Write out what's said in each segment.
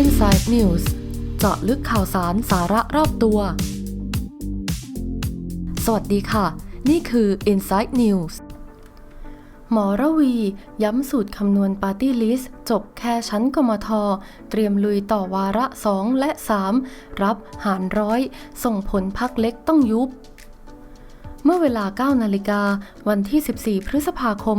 Inside News เจาะลึกข่าวสารสาระรอบตัว สวัสดีค่ะ นี่คือ Inside News หมอระวี ย้ำสูตรคำนวณปาร์ตี้ลิสต์ จบแค่ชั้นกมท เตรียมลุยต่อวาระ 2 และ 3 รับหารร้อย ส่งผลพักเล็กต้องยุบ เมื่อเวลา 9 นาฬิกา วันที่ 14 พฤษภาคม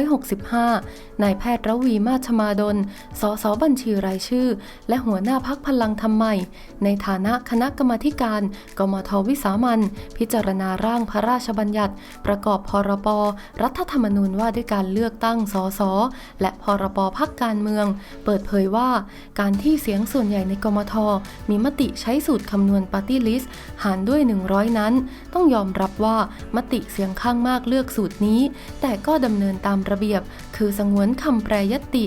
2565 นายแพทย์ระวีมาชมาดล สสบัญชีรายชื่อ และหัวหน้าพักพลังธรรมใหม่ ในฐานะคณะกรรมการ กมทวิสามันพิจารณาร่างพระราชบัญญัติ ประกอบพรบรัฐธรรมนูญว่าด้วยการเลือกตั้งสสและพรบพักการเมือง เปิดเผยว่า การที่เสียงส่วนใหญ่ในกมทมีมติใช้สูตรคำนวณปาร์ตี้ลิสต์หารด้วย 100 นั้น ต้องยอมรับว่ามติเสียงข้างมากเลือกสูตรนี้ แต่ก็ดำเนินตามระเบียบ คือสงวนคำแปรยติ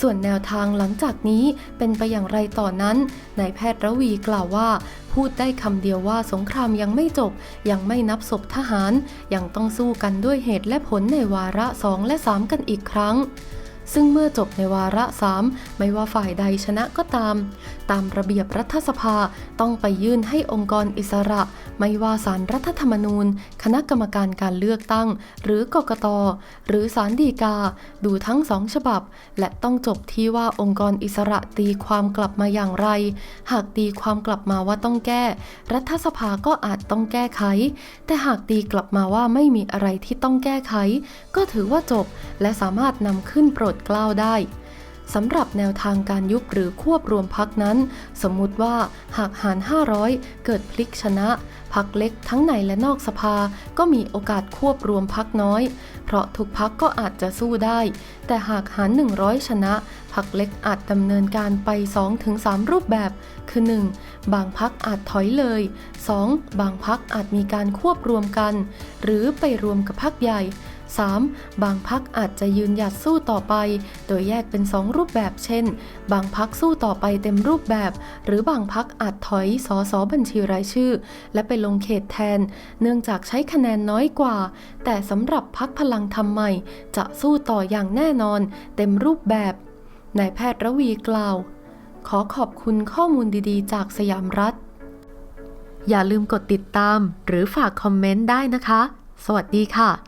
ส่วนแนวทางหลังจากนี้เป็นไปอย่างไรต่อนนั้นนายแพทย์ระวีกล่าวว่า พูดได้คำเดียวว่าสงครามยังไม่จบ ยังไม่นับศพทหาร ยังต้องสู้กันด้วยเหตุและผลในวาระ2และ3กันอีกครั้ง ซึ่งเมื่อจบในวาระ3ไม่ว่าฝ่ายใดชนะก็ตาม ตามระเบียบรัฐสภาต้องไปยื่นให้องค์กรอิสระ ไม่ว่าสารรัฐธรรมนูญ คณะกรรมการการเลือกตั้ง หรือกกตหรือสารดีกา ดูทั้งสองฉบับ และต้องจบที่ว่าองค์กรอิสระตีความกลับมาอย่างไร หากตีความกลับมาว่าต้องแก้ รัฐสภาก็อาจต้องแก้ไข แต่หากตีกลับมาว่าไม่มีอะไรที่ต้องแก้ไข ก็ถือว่าจบและสามารถนำขึ้นโปรดเกล้าได้สำหรับแนวทางการยุบหรือควบรวมพักนั้น สมมุติว่าหากหาร 500 เกิดพลิกชนะ พักเล็กทั้งในและนอกสภาก็มีโอกาสควบรวมพักน้อย เพราะทุกพักก็อาจจะสู้ได้ แต่หากหาร 100 ชนะ พักเล็กอาจดำเนินการไป 2-3 รูปแบบ คือ 1. บางพักอาจถอยเลย 2. บางพักอาจมีการควบรวมกัน หรือไปรวมกับพักใหญ่ 3. บางพักอาจจะยืนหยัดสู้ต่อไป โดยแยกเป็น 2 รูปแบบ เช่น บางพักสู้ต่อไปเต็มรูปแบบ หรือบางพักอาจถอยสอสอบัญชีรายชื่อ และไปลงเขตแทน เนื่องจากใช้คะแนนน้อยกว่า แต่สำหรับพักพลังธรรมใหม่ จะสู้ต่ออย่างแน่นอน เต็มรูปแบบนายแพทย์ระวีกล่าว ขอขอบคุณข้อมูลดีๆ จากสยามรัฐ อย่าลืมกดติดตาม หรือฝากคอมเมนต์ได้นะคะ สวัสดีค่ะ